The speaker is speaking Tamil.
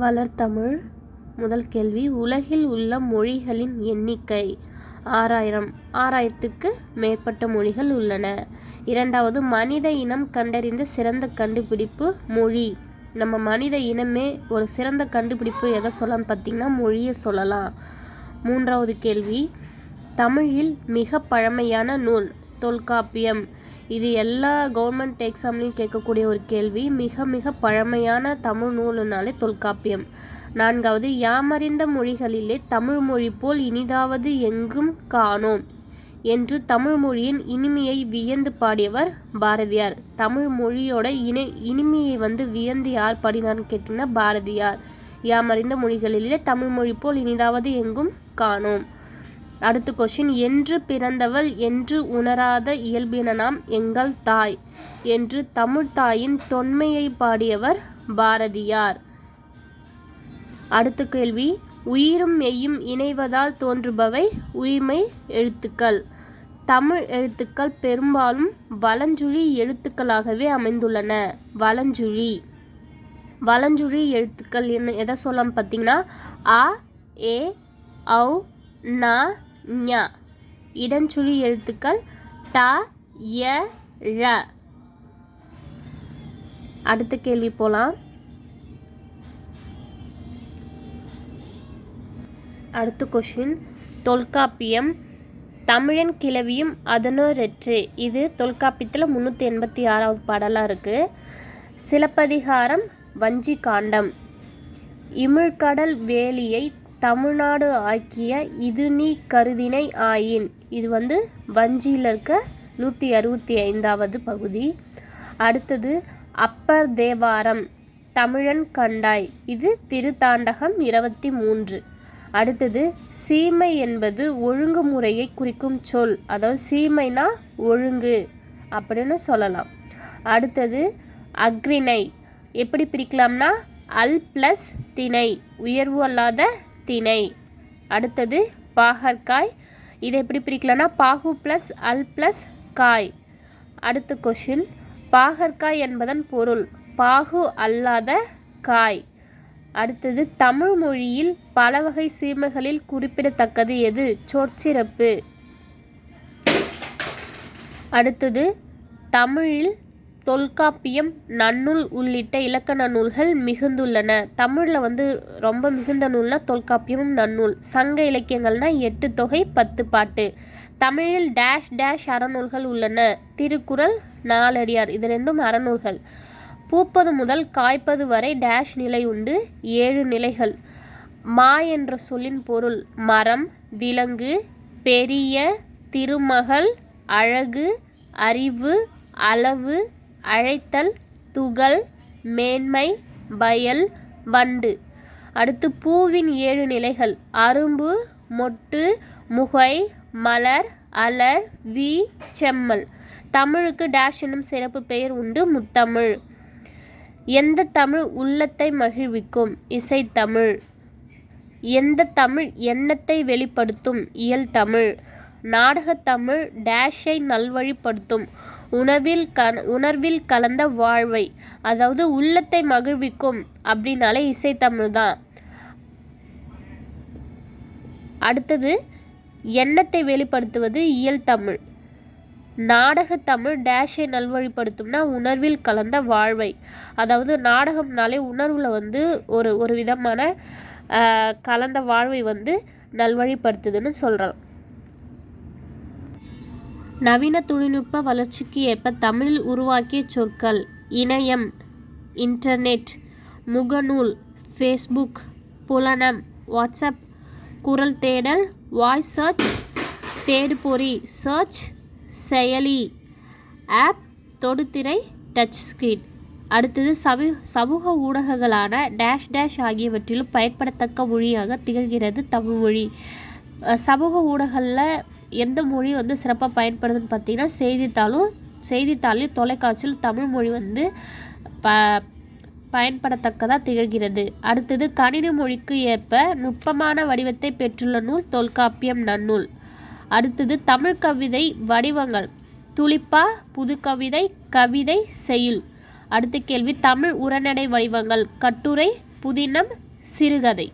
வளர்தமிழ் முதல் கேள்வி உலகில் உள்ள மொழிகளின் எண்ணிக்கை. ஆறாயிரம். ஆறாயிரத்துக்கு மேற்பட்ட மொழிகள் உள்ளன. இரண்டாவது மனித இனம் கண்டறிந்த சிறந்த கண்டுபிடிப்பு மொழி. நம்ம மனித இனமே ஒரு சிறந்த கண்டுபிடிப்பு எதை சொல்லலாம்னு பார்த்திங்கன்னா மொழியை சொல்லலாம். மூன்றாவது கேள்வி தமிழில் மிக பழமையான நூல் தொல்காப்பியம். இது எல்லா கவர்மெண்ட் எக்ஸாம்லேயும் கேட்கக்கூடிய ஒரு கேள்வி. மிக மிக பழமையான தமிழ் நூலுனாலே தொல்காப்பியம். நான்காவது யாமறிந்த மொழிகளிலே தமிழ் மொழி போல் இனிதாவது எங்கும் காணோம் என்று தமிழ் மொழியின் இனிமையை வியந்து பாடியவர் பாரதியார். தமிழ் மொழியோட இனி இனிமையை வந்து வியந்து யார் பாடினார்னு கேட்டிங்கன்னா பாரதியார். யாமறிந்த மொழிகளிலே தமிழ் மொழி போல் இனிதாவது எங்கும் காணோம். அடுத்த கொஷின் என்று பிறந்தவள் என்று உணராத இயல்பின நாம் எங்கள் தாய் என்று தமிழ்தாயின் தொன்மையை பாடியவர் பாரதியார். அடுத்த கேள்வி உயிரும் மெய்யும் இணைவதால் தோன்றுபவை உயிர்மை எழுத்துக்கள் தமிழ் எழுத்துக்கள் பெரும்பாலும் வலஞ்சுழி எழுத்துக்களாகவே அமைந்துள்ளன. வலஞ்சுழி. வலஞ்சுழி எழுத்துக்கள் என்ன எதை சொல்லலாம் பார்த்தீங்கன்னா அ ஏ ஔ ந ஞ. இடஞ்சுழி எழுத்துக்கள் ட ய ழ. அடுத்த கேள்வி போகலாம் அடுத்த கொஷின் தொல்காப்பியம். தமிழன் கிளவியும் அதனோரெற்று. இது தொல்காப்பியத்தில் முந்நூற்றி எண்பத்தி ஆறாவது பாடலாக இருக்குது சிலப்பதிகாரம் வஞ்சி காண்டம் இமிழ்கடல் வேலியை தமிழ்நாடு ஆக்கிய இது நீ கருதினை ஆயின். இது வந்து வஞ்சியில் இருக்க நூற்றி அறுபத்தி ஐந்தாவது பகுதி. அடுத்தது அப்பர் தேவாரம் தமிழன் கண்டாய். இது திருத்தாண்டகம் இருபத்தி மூன்று. அடுத்தது சீமை என்பது ஒழுங்குமுறையை குறிக்கும் சொல். அதாவது சீமைனா ஒழுங்கு அப்படின்னு சொல்லலாம். அடுத்தது அக்ரிணை எப்படி பிரிக்கலாம்னா அல் ப்ளஸ் திணை. உயர்வு அல்லாத திணை. அடுத்தது பாகற்காய். இதை எப்படி பிரிக்கலாம்னா பாகு ப்ளஸ் அல் ப்ளஸ் காய். அடுத்த கொஷின் பாகற்காய் என்பதன் பொருள் பாகு அல்லாத காய். அடுத்தது தமிழ் மொழியில் பல வகை சீமைகளில் குறிப்பிடத்தக்கது எது? சொற்சிறப்பு. அடுத்தது தமிழில் தொல்காப்பியம் நன்னூல் உள்ளிட்ட இலக்கண நூல்கள் மிகுந்துள்ளன. தமிழில் வந்து ரொம்ப மிகுந்த நூல்னால் தொல்காப்பியமும் நன்னூல். சங்க இலக்கியங்கள்னா எட்டு தொகை பத்து பாட்டு. தமிழில் டேஷ் டேஷ் அறநூல்கள் உள்ளன. திருக்குறள் நாலடியார். இது ரெண்டும் அறநூல்கள். பூப்பது முதல் காய்ப்பது வரை டேஷ் நிலை உண்டு. ஏழு நிலைகள். மா என்ற சொல்லின் பொருள் மரம் விலங்கு பெரிய திருமகள் அழகு அறிவு அளவு அழைத்தல் துகள் மேன்மை பயல் வண்டு. அடுத்து பூவின் ஏழு நிலைகள். அரும்பு மொட்டு முகை மலர் அலர் வி செம்மல். தமிழுக்கு டேஷ் என்னும் சிறப்பு பெயர் உண்டு முத்தமிழ். எந்த தமிழ் உள்ளத்தை மகிழ்விக்கும்? இசைத்தமிழ் எந்த தமிழ் எண்ணத்தை வெளிப்படுத்தும்? இயல் தமிழ். நாடகத்தமிழ் டேஷை நல்வழிப்படுத்தும் உணவில் க உணர்வில் கலந்த வாழ்வை அதாவது உள்ளத்தை மகிழ்விக்கும் அப்படின்னாலே இசைத்தமிழ் தான். அடுத்தது எண்ணத்தை வெளிப்படுத்துவது இயல் தமிழ் நாடகத்தமிழ் டேஷை நல்வழிப்படுத்தும்னா உணர்வில் கலந்த வாழ்வை அதாவது நாடகம்னாலே உணர்வில் வந்து ஒரு ஒரு விதமான கலந்த வாழ்வை வந்து நல்வழிப்படுத்துதுன்னு சொல்கிறோம் நவீன தொழில்நுட்ப வளர்ச்சிக்கு ஏற்ப தமிழில் உருவாக்கிய சொற்கள் இணையம் இன்டர்நெட் முகநூல் ஃபேஸ்புக் புலனம் வாட்ஸ்அப் குரல் தேடல் வாய்ஸ் சர்ச் தேடுபொறி சர்ச் செயலி ஆப் தொடுதிரை டச் ஸ்க்ரீன். அடுத்தது சமூ சமூக ஊடகங்களான டேஷ் டேஷ் ஆகியவற்றிலும் பயன்படத்தக்க மொழியாக திகழ்கிறது தமிழ் மொழி. சமூக ஊடகங்களில் எந்த மொழி வந்து சிறப்பாக பயன்படுதுன்னு பார்த்தீங்கன்னா செய்தித்தாளும் செய்தித்தாளில் தொலைக்காட்சியில் தமிழ் மொழி வந்து ப பயன்படத்தக்கதாக திகழ்கிறது. அடுத்தது கணினி மொழிக்கு ஏற்ப நுட்பமான வடிவத்தை பெற்றுள்ள நூல் தொல்காப்பியம் நன்னூல். அடுத்தது தமிழ் கவிதை வடிவங்கள். துளிப்பா புதுக்கவிதை கவிதை செய்யுள் அடுத்த கேள்வி தமிழ் உரைநடை வடிவங்கள். கட்டுரை புதினம் சிறுகதை.